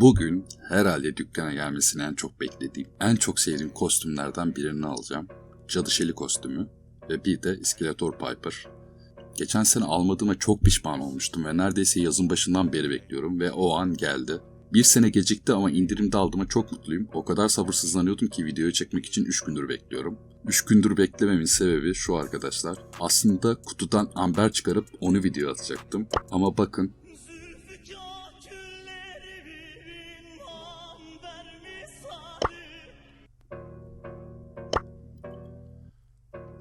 Bugün herhalde dükkana gelmesini en çok beklediğim, en çok sevdiğim kostümlerden birini alacağım. Cadı Şeli kostümü ve bir de İskeletor Piper. Geçen sene almadığıma çok pişman olmuştum ve neredeyse yazın başından beri bekliyorum ve o an geldi. Bir sene gecikti ama indirimde aldığıma çok mutluyum. O kadar sabırsızlanıyordum ki videoyu çekmek için 3 gündür bekliyorum. 3 gündür beklememin sebebi şu arkadaşlar. Aslında kutudan amber çıkarıp onu video atacaktım. Ama bakın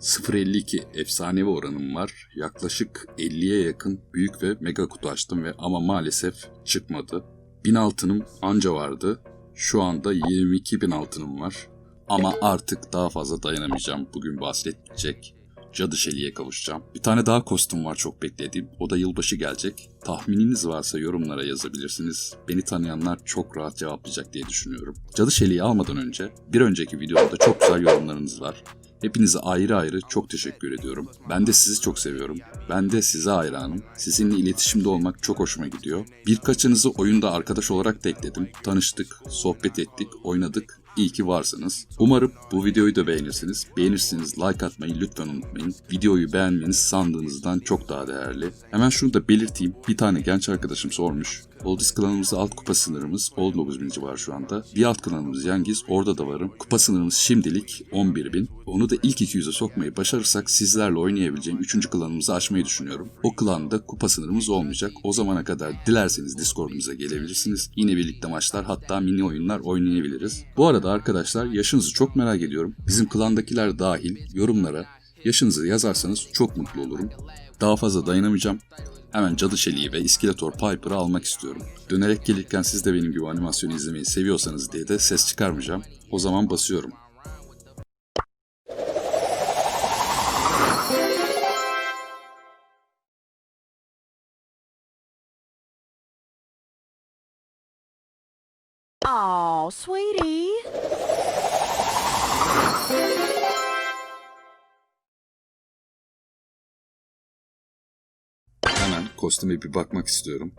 0.52 efsanevi oranım var. Yaklaşık 50'ye yakın büyük ve mega kutu açtım ve ama maalesef çıkmadı. 1000 altınım anca vardı. Şu anda 22.000 altınım var. Ama artık daha fazla dayanamayacağım. Bugün bahsedecek Cadı Şeli'ye kavuşacağım. Bir tane daha kostüm var çok beklediğim. O da yılbaşı gelecek. Tahmininiz varsa yorumlara yazabilirsiniz. Beni tanıyanlar çok rahat cevaplayacak diye düşünüyorum. Cadı Şeli'yi almadan önce bir önceki videomda çok güzel yorumlarınız var. Hepinize ayrı ayrı çok teşekkür ediyorum. Ben de sizi çok seviyorum. Ben de size hayranım. Sizinle iletişimde olmak çok hoşuma gidiyor. Birkaçınızı oyunda arkadaş olarak da ekledim. Tanıştık, sohbet ettik, oynadık. İyi ki varsınız. Umarım bu videoyu da beğenirsiniz. Beğenirseniz like atmayı lütfen unutmayın. Videoyu beğenmeniz sandığınızdan çok daha değerli. Hemen şunu da belirteyim. Bir tane genç arkadaşım sormuş. Oldies klanımızda alt kupa sınırımız 19 bin var şu anda. Bir alt klanımız Yangiz orada da varım. Kupa sınırımız şimdilik 11 bin. Onu da ilk 200'e sokmayı başarırsak sizlerle oynayabileceğim 3. klanımızı açmayı düşünüyorum. O klanda kupa sınırımız olmayacak. O zamana kadar dilerseniz Discord'umuza gelebilirsiniz. Yine birlikte maçlar hatta mini oyunlar oynayabiliriz. Bu arada arkadaşlar yaşınızı çok merak ediyorum. Bizim klandakiler dahil yorumlara yaşınızı yazarsanız çok mutlu olurum. Daha fazla dayanamayacağım. Hemen Cadı Şeli'yi ve İskeletor Piper'ı almak istiyorum. Dönerek gelirken siz de benim gibi animasyon izlemeyi seviyorsanız diye de ses çıkarmayacağım. O zaman basıyorum. Oh, sweetie. Kostüme bir bakmak istiyorum.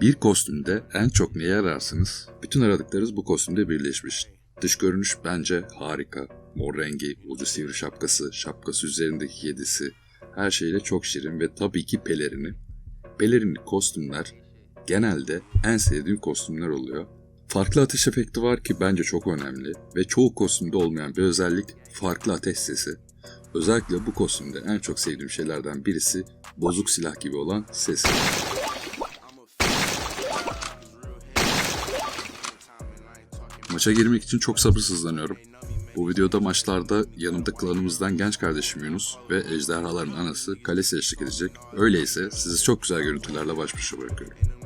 Bir kostümde en çok neyi ararsınız? Bütün aradıklarınız bu kostümde birleşmiş. Dış görünüş bence harika. Mor rengi, ucu sivri şapkası, şapkası üzerindeki kedisi, her şeyle çok şirin ve tabii ki pelerini. Pelerinli kostümler genelde en sevdiğim kostümler oluyor. Farklı ateş efekti var ki bence çok önemli ve çoğu kostümde olmayan bir özellik farklı ateş sesi. Özellikle bu kostümde en çok sevdiğim şeylerden birisi bozuk silah gibi olan sesi. Maça girmek için çok sabırsızlanıyorum. Bu videoda maçlarda yanımda klanımızdan genç kardeşim Yunus ve ejderhaların anası Kalesi eşlik edecek. Öyleyse sizi çok güzel görüntülerle baş başa bırakıyorum.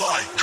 Fight.